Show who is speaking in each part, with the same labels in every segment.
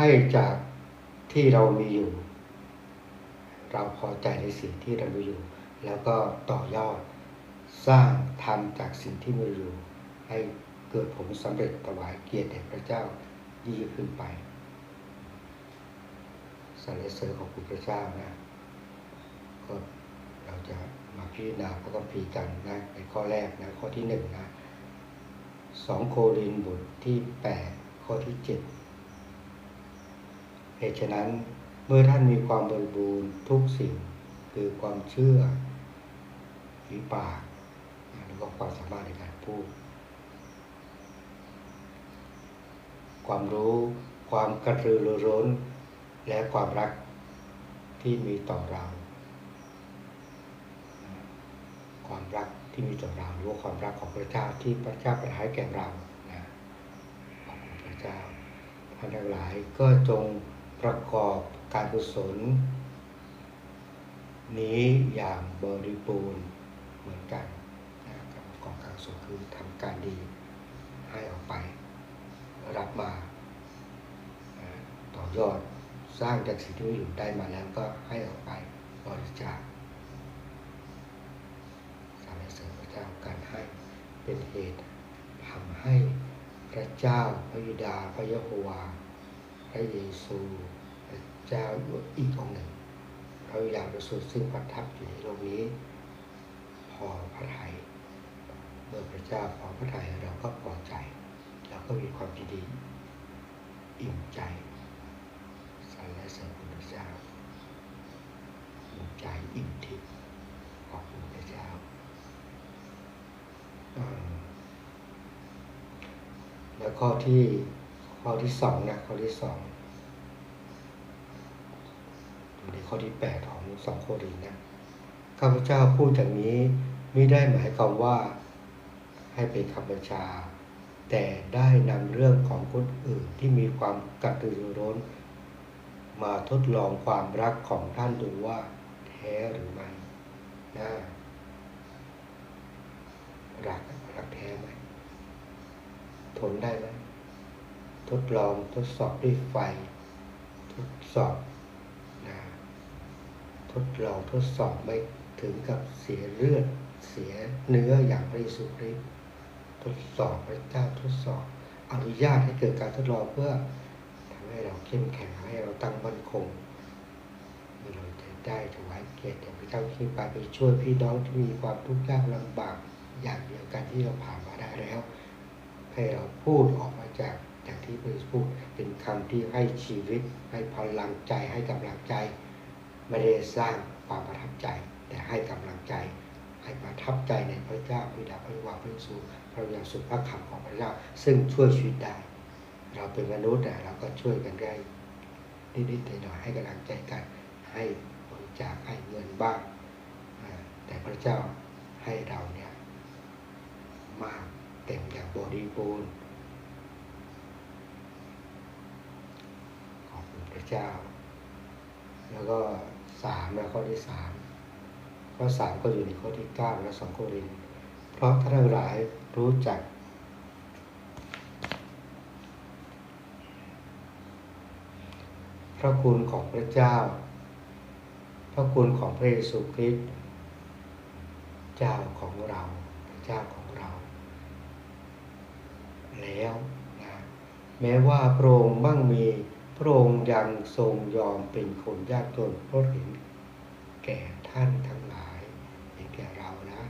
Speaker 1: ให้จากที่เรามีอยู่ เราพอใจในสิ่งที่เรามีอยู่ แล้วก็ต่อยอดสร้างทำจากสิ่งที่มีอยู่ ให้เกิดผลสำเร็จถวายเกียรติแด่พระเจ้ายิ่งขึ้นไปสรรเสริญของคุณพระเจ้านะก็เราจะมาพิจารณาพระคัมภีร์กันนะในข้อแรกนะข้อที่หนึ่งนะสองโครินบทที่แปดข้อที่เจ็ด เหตุฉะนั้นเมื่อท่านมีความบริบูรณ์ทุกสิ่งคือความเชื่อฝีปากหรือว่าความสามารถในการพูด ความรู้ความกระตือรือร้น และความรักที่มีต่อเรา ความรักที่มีต่อเราหรือว่าความรักของพระเจ้าที่พระเจ้าประทานแก่เรานะขอบคุณพระเจ้าท่านทั้งหลายก็จง ประกอบการกุศล นี้อย่างบริบูรณ์เหมือนกันนะการประกอบการกุศลคือทำการดีให้ออกไป รับมาต่อยอดสร้างจากสิ่งที่อยู่ได้มาแล้วก็ให้ออกไปบริจาคสรรเสริญพระเจ้าการให้เป็นเหตุทำให้พระเจ้าพระบิดาพระยะโฮวา พระเยซูเจ้าอีกองหนึ่งพระวิญญาณบริสุทธิ์ซึ่งประทับอยู่ในโลกนี้ พอพระทัยเมื่อพระเจ้าพอพระทัยเราก็พอใจเราก็มีความยินดีอิ่มใจสรรเสริญคุณพระเจ้าอิ่มใจอิ่มทิพย์ขอบคุณพระเจ้าแล้วข้อที่ ข้อที่สองนะข้อที่สองดูในข้อที่แปดของสองโครินนะข้าพเจ้าพูดอย่างนี้ไม่ได้หมายความว่าให้เป็นคำบัญชา แต่ได้นำเรื่องของคนอื่นที่มีความกระตือรือร้น มาทดลองความรักของท่านดูว่าแท้หรือไม่นะรักรักแท้ไหมทนได้ไหม ทดลองทดสอบด้วยไฟ ทดสอบนะทดลองทดสอบไม่ถึงกับเสียเลือดเสียเนื้ออย่างพระเยซูคริสต์ทดสอบพระเจ้าทดสอบ อนุญาตให้เกิดการทดลองเพื่อทำให้เราเข้มแข็งให้เราตั้งมั่นคงเราจะได้ถวายเกียรติแด่พระเจ้าที่ไปไปช่วยพี่น้องที่มีความทุกข์ยากลำบากอย่างเดียวกันที่เราผ่านมาได้แล้ว ให้เราพูดออกมาจาก จากที่พระเยซูพูดเป็นคำที่ให้ชีวิต ให้พลังใจให้กำลังใจ ไม่ได้สร้างความประทับใจ แต่ให้กำลังใจ ให้ประทับใจในพระเจ้าพิดาพระวาพระเยซูพระวิญญาณสุภาพคำของพระเจ้าซึ่งช่วยชีวิตได้ เราเป็นมนุษย์แต่เราก็ช่วยกันได้นิดๆหน่อยๆให้กำลังใจกัน ให้บริจาคให้เงินบ้างแต่พระเจ้าให้เราเนี่ยมากเต็มอย่างบริบูรณ์ ขอบคุณพระ เจ้า แล้วก็สามนะข้อที่สามข้อสามก็อยู่ในข้อที่เก้าและสองโครินเพราะท่านทั้งหลายรู้จัก พระคุณของพระเจ้า พระคุณของพระเยซูคริสต์เจ้าของเราพระเจ้าของเรา แล้วนะแม้ว่าพระองค์มั่งมี พระองค์ยังทรงยอมเป็นคนยากจนเพราะเห็นแก่ท่านทั้งหลายเห็นแก่เรานะ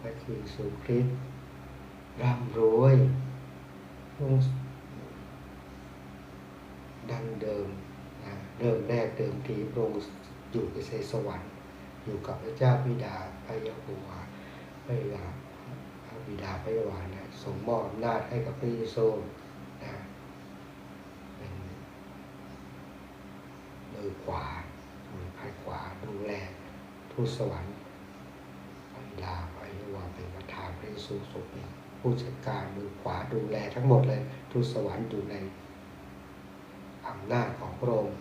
Speaker 1: พระเยซูคริสต์ร่ำรวยพระองค์ดังเดิมนะเริ่มแรกเดิมทีพระองค์อยู่ในสวรรค์ อยู่กับพระเจ้าบิดาพระยะโฮวาพระบิดาพระบิดาพระยะวานะทรงมอบอำนาจให้กับพระเยซูนะเป็น มือขวามือข้างขวาดูแลทูตสวรรค์พระบิดาพระยะโฮวาเป็นประธานพระเยซูทรงเป็นผู้จัดการมือขวาดูแลทั้งหมดเลยทูตสวรรค์อยู่ในอำนาจของพระองค์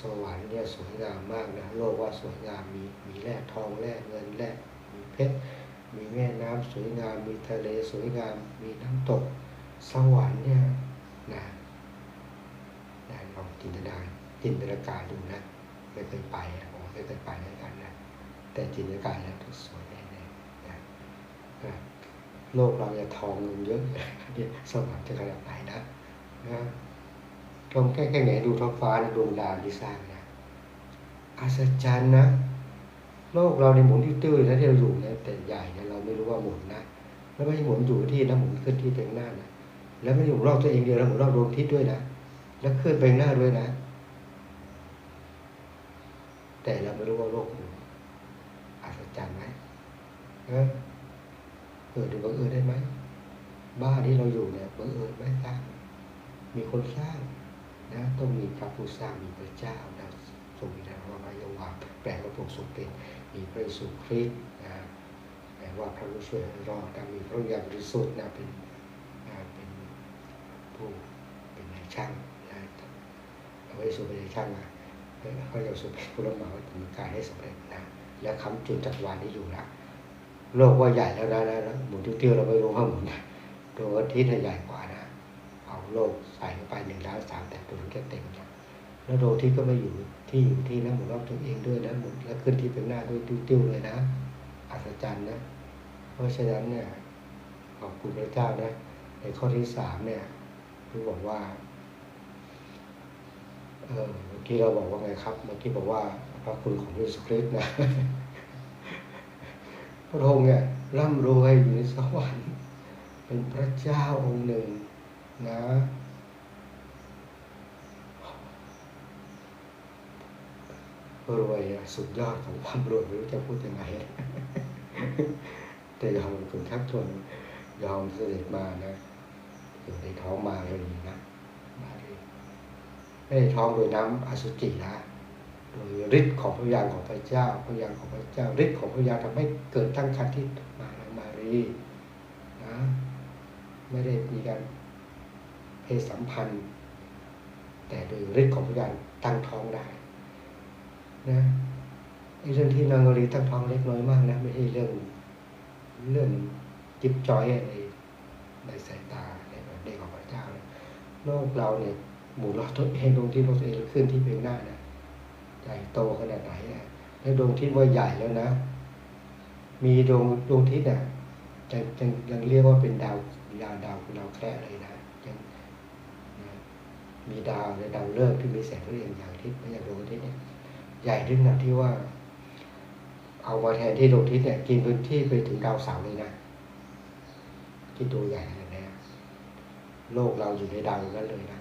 Speaker 1: สวรรค์เนี่ยสวยงามมากนะโลกว่าสวยงามมีมีแร่ทองแร่เงินแร่มีเพชรมีแม่น้ำสวยงามมีทะเลสวยงามมีน้ำตกสวรรค์เนี่ยนะนะลองจินตนา จินตนาการดูนะไม่เคยไปอะผมไม่เคยไปด้วยกันนะแต่จินตนาการแล้วสวยแน่ๆนะโลกเราจะทองเงินเยอะเนี่ยสวรรค์จะขนาดไหนนะนะลองแค่แค่ไหนดูท้องฟ้านดวงดาวที่สร้างนะอัศจรรย์นะโลกเราในหมุนที่ติ้วๆนะที่เราอยู่เนี่ยแต่ใหญ่เนี่ยเราไม่รู้ว่าหมุนนะแล้วไม่ใช่หมุนอยู่ที่นะหมุนขึ้นที่ไปข้างหน้านะแล้วไม่ได้หมุนรอบตัวเองเดียวแล้วหมุนรอบดวงอาทิตย์ด้วยนะแล้วเคลื่อนไปหน้าด้วยนะ แต่เราไม่รู้ว่าโลกหมุนอัศจรรย์ไหมเออเกิดหรือบังเอิญได้ไหม บ้านที่เราอยู่เนี่ยบังเอิญไหมสร้าง มีคนสร้างนะต้องมีพระผู้สร้างมีพระเจ้านะทรงมีนามว่ามายาวาแปลว่าพระองค์ทรงเป็นมีพระเยซูคริสนะแปลว่าพระผู้ช่วยรอดนะมีพระวิญญาณบริสุทธิ์นะเป็นนะเป็นผู้เป็นนายช่างนะพระเยซูเป็นนายช่างนะ พระเยซูเป็นผู้รับเหมาดำเนินการให้สำเร็จนะ และคำจุดจักรวาลนี้อยู่ละโลกว่าใหญ่แล้วนะนะนะหมุนเตี้ยวๆเราไม่รู้ว่าหมุนดวงอาทิตย์น่ใหญ่กว่านะเอาโลกใส่เข้าไปหนึ่งล้านสามแต่ตัวมันแค่เต็มนะแล้วดวงอาทิตย์ก็ไม่อยู่ที่อยู่ที่นะหมุนรอบตัวเองด้วยนะหมุนแล้วขึ้นที่เป็นหน้าด้วยติ้วๆเลยนะอัศจรรย์นะ เพราะฉะนั้นเนี่ยขอบคุณพระเจ้านะในข้อที่สามเนี่ยคือบอกว่าเออ กี้เราบอกว่าไงครับ เมื่อกี้บอกว่าพระคุณของเยซูคริสต์นะ พระองค์เนี่ยร่ำรวยอยู่ในสวรรค์เป็นพระเจ้าองค์หนึ่งนะรวยสุดยอดของความรวยไม่รู้จะพูดยังไง แต่ยอมคุณทักชวนยอมเสด็จมานะอยู่ในท้องมาเลยนะ ไม่ได้ท้องโดยน้ำอสุจินะโดยฤทธิ์ของพระวิญญาณของพระเจ้าพระวิญญาณของพระเจ้าฤทธิ์ของพระวิญญาณทำให้เกิดตั้งครรภ์ที่มานางมารีนะไม่ได้มีการเพศสัมพันธ์ แต่โดยฤทธิ์ของพระวิญญาณตั้งท้องได้นะเรื่องที่นางรีตั้งท้องเล็กน้อยมากนะไม่ใช่เรื่องเรื่องจิบจอยในในสายตาในแบบเด็กของพระเจ้าโลกเราเนี่ย หมุนรอบตัวเองดวงที่รอบตัวเองขึ้นที่เป็นหน้านี่ยใหญ่โตขนาดไหนเนี่ยแล้วดวงที่ว่าใหญ่แล้วนะ มีดวงดวงทิตย์เนี่ยยังยังยังเรียกว่าเป็นดาวดาวดาวดาวแคระเลยนะยังมีดาวในดาวฤกษ์ที่มีแสงพระเอกอย่างทิตย์ไม่อย่างดวงอาทิตย์เนี่ยใหญ่ถึงขนาดที่ว่า เอามาแทนที่ดวงอาทิตย์เนี่ยกินพื้นที่ไปถึงดาวเสาร์เลยนะที่ตัวใหญ่ขนาดนี้โลกเราอยู่ในดาวนั้นเลยนะ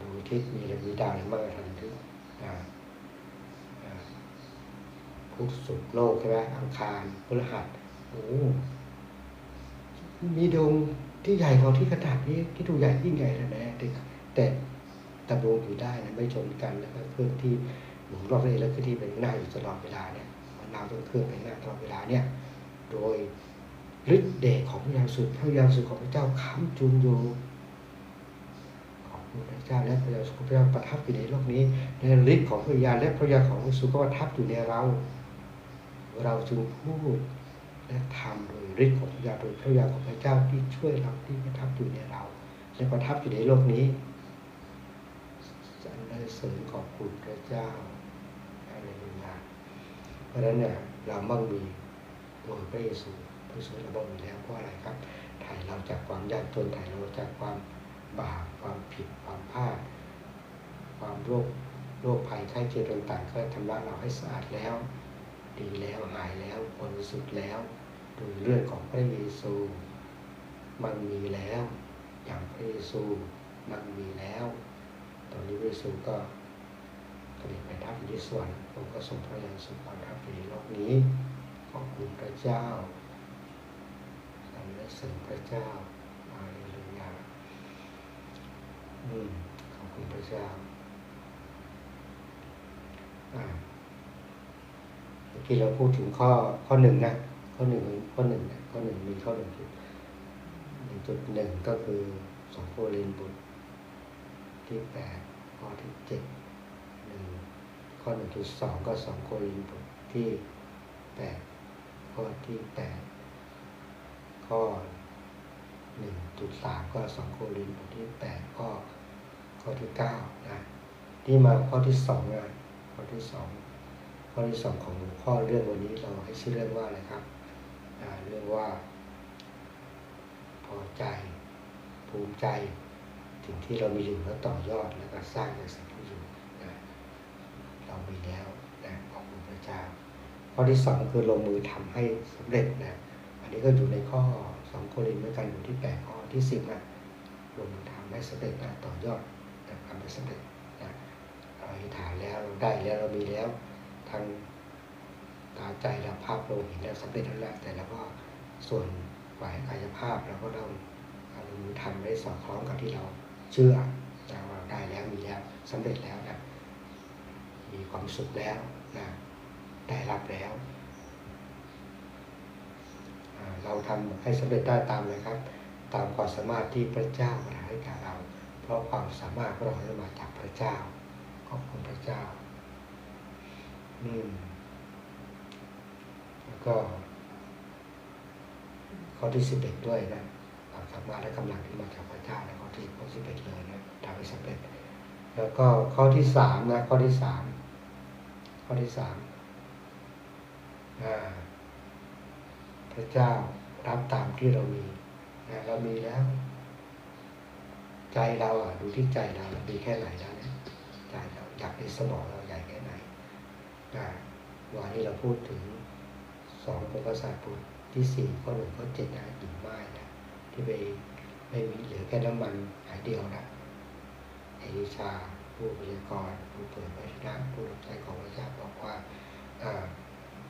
Speaker 1: ดวงอาทิตย์มีอะไรมีดาวอะไรมากกว่าทันทีอ่าอ่าพุธศุกโลกใช่ไหมอังคารพฤหัสโอ้มีดวงที่ใหญ่กว่าที่ขนาดนี้ที่ดูใหญ่ยิ่งใหญ่ขนาดนี้แต่แต่ดำรงอยู่ได้นะไม่ชนกันแล้วก็เคลื่อนที่หมุนรอบตัวเองแล้วเคลื่อนที่ไปข้างหน้าอยู่ตลอดเวลาเนี่ยมันดาวต้องเคลื่อนไปข้างหน้าตลอดเวลาเนี่ย โดยฤทธิ์เดชของพระยาสุดพระยาสุดของพระเจ้าค้ำจุนอยู่ พระเจ้าและพระยาสุขพระเจ้าประทับอยู่ในโลกนี้ในฤทธิ์ของพระยาและพระยาของพระสุก็ประทับอยู่ในเรา เราจึงพูดและทำโดยฤทธิ์ของพระยาโดยพระยาของพระเจ้าที่ช่วยเราที่ประทับอยู่ในเรา และประทับอยู่ในโลกนี้สรรเสริญขอบคุณพระเจ้าอะไรอย่างเพราะฉะนั้นเนี่ยเรามั่งมีโดยพระเยซูพระเยซูเราบอกอยู่แล้วเพราะอะไรครับ ถ่ายเราจากความยากจนถ่ายเราจากความ บาปความผิดความพลาดความโรคโรคภัยไข้เจ็บต่างๆ ก็ทำละเราให้สะอาดแล้ว ดีแล้วหายแล้วบริสุทธิ์แล้วโดยเลือดของพระเยซู มันมีแล้ว อย่างพระเยซูมันมีแล้ว ตอนนี้พระเยซูก็เสด็จไปทับอยู่ที่สวรรค์ผมก็ส่งพระยาสุความทับอยู่ในโลกนี้ขอบคุณพระเจ้าสรรเสริญพระเจ้าอาเลลูยาอืม ขอบคุณพระเจ้าเมื่อกี้เราพูดถึงข้อข้อหนึ่งนะ ข้อหนึ่งข้อหนึ่งนะข้อหนึ่งมีข้อหนึ่งจุดหนึ่งจุดหนึ่งก็คือสองโครินบทที่แปดข้อที่เจ็ดหนึ่งข้อหนึ่งจุดสองก็สองโครินบทที่แปดข้อที่แปดข้อหนึ่งจุดสามก็สองโครินบทที่แปดข้อ ข้อที่เก้านะที่มาข้อที่สองนะข้อที่สองข้อที่สองของหัวข้อเรื่องวันนี้เราให้ชื่อเรื่องว่าอะไรครับเรื่องว่า พอใจ ภูมิใจถึงที่เรามีอยู่แล้วต่อยอดแล้วก็สร้างจากสิ่งที่อยู่นะเรามีแล้วนะขอบคุณพระเจ้า ข้อที่สองคือลงมือทำให้สำเร็จนะอันนี้ก็อยู่ในข้อสองโครินธ์เหมือนกันอยู่ที่แปดข้อที่สิบนะลงมือทำให้สำเร็จนะต่อยอด สำเร็จนะเราอธิษฐานแล้วเราได้แล้วเรามีแล้วทางตาใจเราภาพเราเห็นแล้วสำเร็จแล้วแหละแต่เราก็ส่วนฝ่ายกายภาพเราก็ต้องเอาลงมือทำให้สอดคล้องกับที่เราเชื่อนะว่าเราได้แล้วมีแล้วสำเร็จแล้วนะมีความสุขแล้วนะได้รับแล้ว เราทำให้สำเร็จได้ตามเลยครับ ตามความสามารถที่พระเจ้าประทานให้แก่เรา ราะความสามารถของเรานั้มาจากพระเจ้า ขอบคุณพระเจ้า อืม แล้วก็ข้อที่สิบเอ็ดด้วยนะความสามารถและกำลังที่มาจากพระเจ้าในข้อที่ข้อสิบเอ็ดเลยนะทำให้สำเร็จ แล้วก็ข้อที่สามนะ ข้อที่สามข้อที่สามพระเจ้ารับตามที่เรามีนะเรามีแล้ว ใจเราอะ ดูที่ใจเราเรามีแค่ไหนแล้วเนี่ยใจเราอยากในสมองเราใหญ่แค่ไหนนะวันนี้เราพูดถึงสองปกาศาสตร์พุทธที่สี่ข้อหนึ่งข้อเจ็ดนะหญิงไม้นะที่ไปไม่มีเหลือแค่น้ำมันหายเดียวนะเอลิชา ผู้พยากรณ์ผู้เปิดเผยนะผู้รับใช้ของพระเจ้าบอกว่าอ่า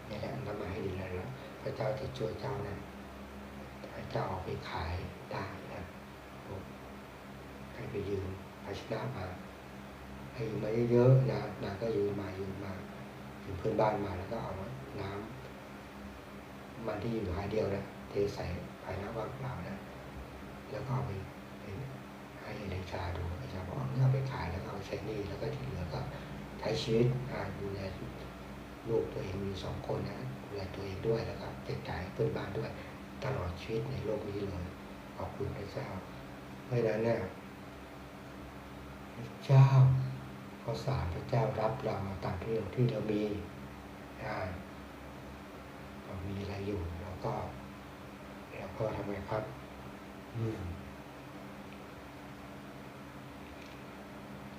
Speaker 1: นี่แหละน้ำมันให้ดีแล้วพระเจ้าจะช่วยเจ้านั้นพระเจ้าเอาไปขายได้ ให้ไปยืมภาชนะมาให้ยืมมาเยอะๆนะนางก็ยืมมายืมมายืมเพื่อนบ้านมาแล้วก็เอาน้ำมันที่อยู่หายเดียวนะเทใส่ภายน้ำว่างเปล่านะแล้วก็เอาไปให้เลชาดูเลชาบอกเอาเนี่ยไปขายแล้วก็เอาใช้หนี้แล้วก็ที่เหลือก็ใช้ชีวิตดูแลลูกตัวเองมีสองคนนะดูแลตัวเองด้วยแล้วก็แจกจ่ายให้เพื่อนบ้านด้วย ตลอดชีวิตในโลกนี้เลยขอบคุณพระเจ้าเพราะฉะนั้นเนี่ย ระเจ้าก็สารพระเจ้ารับเราตามที่เราที่เรามีอ่าเรามีอะไรอยู่แล้วก็แล้วก็ทำไงครับอืม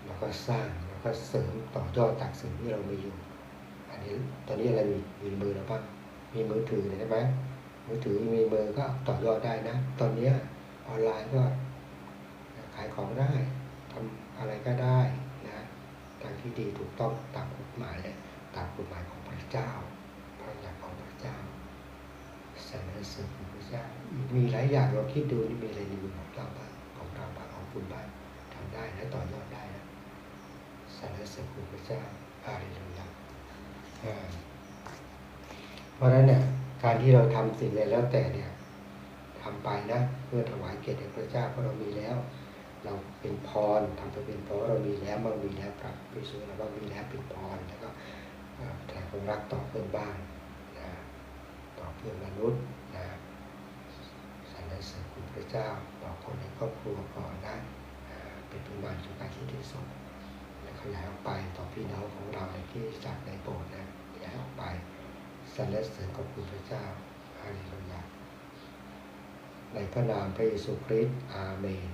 Speaker 1: แล้วก็สร้างแล้วก็เสริมต่อยอดจากสิ่งที่เรามีอยู่ อันนี้ตอนนี้อะไรมีมีมือแล้วบ้างมีมือถือใช่ไหมมือถือมีมือก็ต่อยอดได้นะ ตอนเนี้ยออนไลน์ก็ขายของได้ทำ อะไรก็ได้นะทางที่ดีถูกต้องตามกฎหมายเลยตามกฎหมายของพระเจ้า พระบัญญัติของพระเจ้าสรรเสริญพระเจ้า มีหลายอย่างเราคิดดูนี่มีอะไรในมือของเราบ้างของเราบ้างของคุณบ้างทำได้และต่อยอดได้นะสรรเสริญพระเจ้าอาเลลูยาเพราะฉะนั้นเนี่ยการที่เราทำสิ่งใดแล้วแต่เนี่ยทำไปนะเพื่อถวายเกียรติแด่พระเจ้าเพราะเรามีแล้ว เราเป็นพรทำไปเป็นพรเรามีแล้วมันมีแล้วครับพิสูจน์แล้วว่ามีแล้วเป็นพรแล้วก็อ่าแทนความรักต่อเพื่อนบ้านนะต่อเพื่อนมนุษย์นะสรรเสริญคุณพระเจ้าต่อคนในครอบครัวก่อนนะอ่าเป็นประมาณสุขการที่ที่สุดและขยายออกไปต่อพี่น้องของเราในที่จากในโบสถ์นะขยายออกไปสรรเสริญขอบคุณพระเจ้าฮาเลลูยาในพระนามพระเยซูคริสต์อาเมน